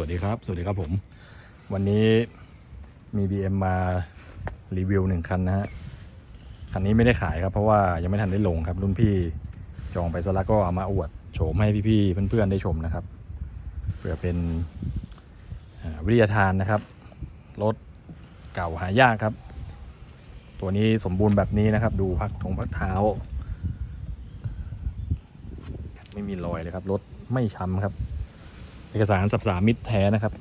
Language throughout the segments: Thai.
วัสดีครับ สวัสดีครับผม วันนี้มี BM มารีวิวหนึ่งคันนะฮะ คันนี้ไม่ได้ขายครับ เพราะว่ายังไม่ทันได้ลงครับ รุ่นพี่จองไปซะแล้วก็เอามาอวดโฉมให้พี่ๆเพื่อนๆได้ชมนะครับ เพื่อเป็นวิทยาทานนะครับ รถเก่าหายากครับ ตัวนี้สมบูรณ์แบบนี้นะครับ ดูพักทงพักเท้า ไม่มีรอยเลยครับ รถไม่ช้ำครับ เอกสารสับสามิตรแท้นะครับ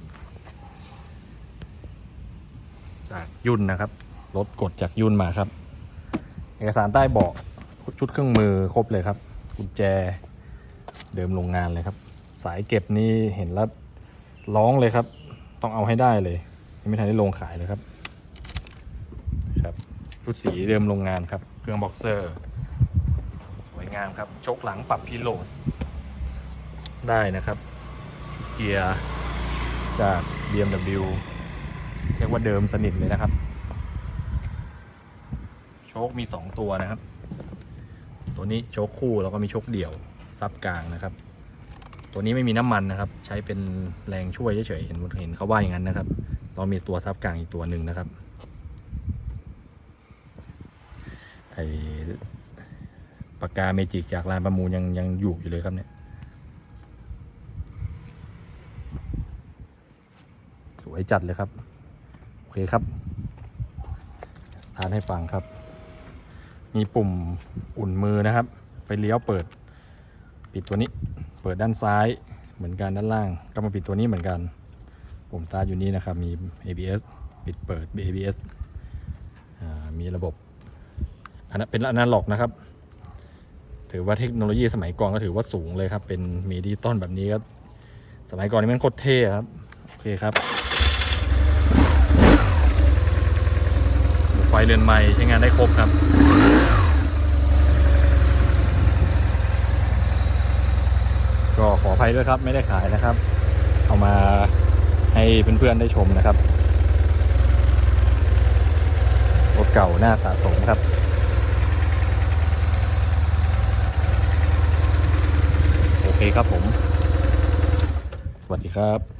จากยุ่นนะครับรถกดจากยุ่นมาครับ เอกสารใต้เบาะชุดเครื่องมือครบเลยครับกุญแจเดิมโรงงานเลยครับ สายเก็บนี่เห็นแล้วร้องเลยครับ ต้องเอาให้ได้เลยยังไม่ทันได้ลงขายเลยครับครับชุดสีเดิมโรงงานครับ เครื่องบ็อกเซอร์ สวยงามครับชกหลังปรับพิโลดได้นะครับ เกียร์จาก BMW เรียกว่าเดิมสนิทเลยนะครับ โชคมี 2 ตัวนะครับ ตัวนี้โชคคู่แล้วก็มีโชคเดี่ยวซับกลางนะครับ ตัวนี้ไม่มีน้ำมันนะครับ ใช้เป็นแรงช่วยเฉยๆเห็นเห็นเขาว่าอย่างนั้นนะครับ เรามีตัวซับกลางอีกตัวหนึ่งนะครับไอปากกาเมจิกจากลานประมูลยังยังอยู่อยู่เลยครับเนี่ย ส วยจัดเลยครับ โอเคครับ สตาร์ทให้ฟังครับ มีปุ่มอุ่นมือนะครับ ไปเลี้ยวเปิด ปิดตัวนี้ เปิดด้านซ้ายเหมือนกันด้านล่าง ก็มาปิดตัวนี้เหมือนกัน ปุ่มสตาร์ทอยู่นี่นะครับ มี ABS ปิดเปิด ABS อ่ามีระบบ อันนั้นเป็นอนาล็อกนะครับ ถือว่าเทคโนโลยีสมัยก่อนก็ถือว่าสูงเลยครับ เป็นมีดิจิตอลแบบนี้ก็สมัยก่อนนี่มันโคตรเท่ครับ โอเคครับ ไฟเรือนใหม่ใช้งานได้ครบครับก็ขออภัยด้วยครับไม่ได้ขายนะครับ เอามาให้เพื่อนๆได้ชมนะครับรถเก่าหน้าสะสมครับ โอเคครับผม สวัสดีครับ